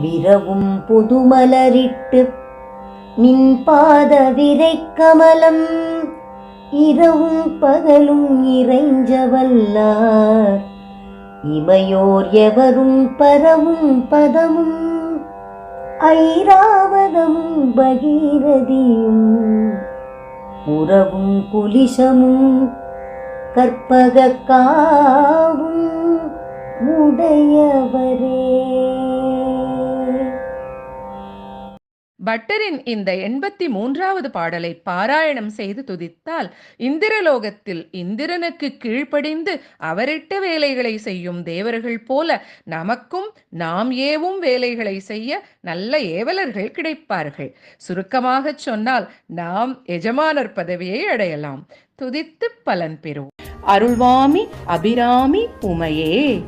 விரவும் புதுமலரிட்டு நின் பாத விரை கமலம் இரவும் பகலும் இறைஞ்சவல்லார். இமையோர் எவரும் பரவும் பதமும் ஐராவதமும் பகீரதியும். உறவும் குலிசமும் கற்பக காவும் பட்டரின் இந்த எண்பத்தி மூன்றாவது பாடலை பாராயணம் செய்து துதித்தால் இந்திரலோகத்தில் இந்திரனுக்கு கீழ்ப்படிந்து அவரிட்ட வேலைகளை செய்யும் தேவர்கள் போல நமக்கும் நாம் ஏவும் வேலைகளை செய்ய நல்ல ஏவலர்கள் கிடைப்பார்கள். சுருக்கமாகச் சொன்னால் நாம் எஜமானர் பதவியை அடையலாம். துதித்து பலன் பெறுவோம். அருள்வாமி அபிராமி உமையே.